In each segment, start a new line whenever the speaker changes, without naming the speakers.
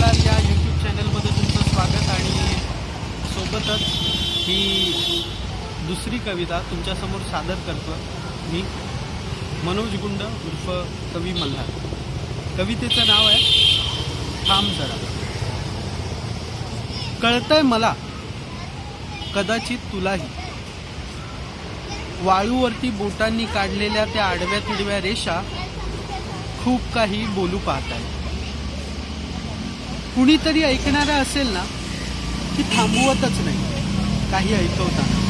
लाल या यूट्यूब चॅनलमध्ये तुमचं स्वागत आणि सोबतच ही दुसरी कविता तुमच्यासमोर सादर करतो मी मनोज गुंड उर्फ कवी मल्हार. कवितेचं नाव आहे थांब जरा. कळतंय मला कदाचित तुलाही. वाळूवरती बोटांनी काढलेल्या त्या आडव्या तिडव्या रेषा खूप काही बोलू पाहत कुणीतरी ऐकणारा असेल ना की थांबवतच नाही. काही ऐकवताना.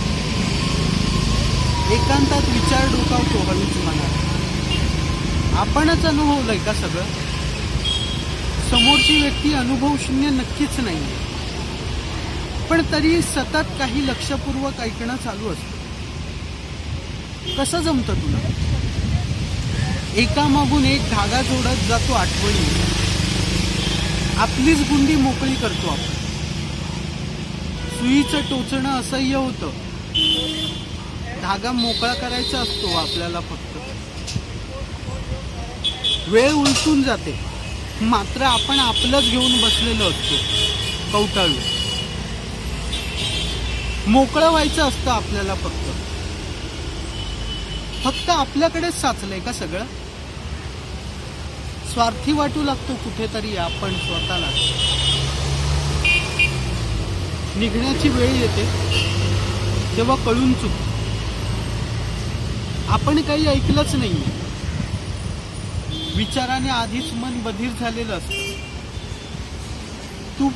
एकांतात विचार डोकावतो हळूच मनात. आपणच अनुभवलंय का सगळं? समोरची व्यक्ती अनुभव शून्य नक्कीच नाही पण तरी सतत काही लक्षपूर्वक ऐकणं चालू असतं. कसं जमतं तुला? एकामागून एक धागा जोडत जातो आठवणी. आपलीच गुंडी मोकळी करतो आपण. सुईचं टोचणं असह्य होतं. धागा मोकळा करायचा असतो आपल्याला फक्त. वेळ उलटून जाते. मात्र आपण आपलंच घेऊन बसलेलो असतो. कवटाळू मोकळं व्हायचं असतं आपल्याला फक्त. फक्त आपल्याकडेच साचलंय का सगळं? स्वार्थी वाटू लागतो कुठेतरी आपण स्वतःला. निघण्याची वेळ येते तेव्हा कळून चुक आपण काही ऐकलंच नाही विचाराने आधीच मन बधीर झालेलं असतं. तू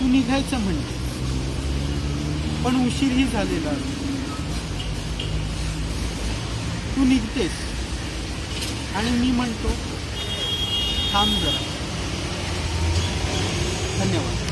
तू निघायचं म्हणते. पण उशीरही झालेला असतो. तू निघतेस. आणि मी म्हणतो थांब जरा. धन्यवाद.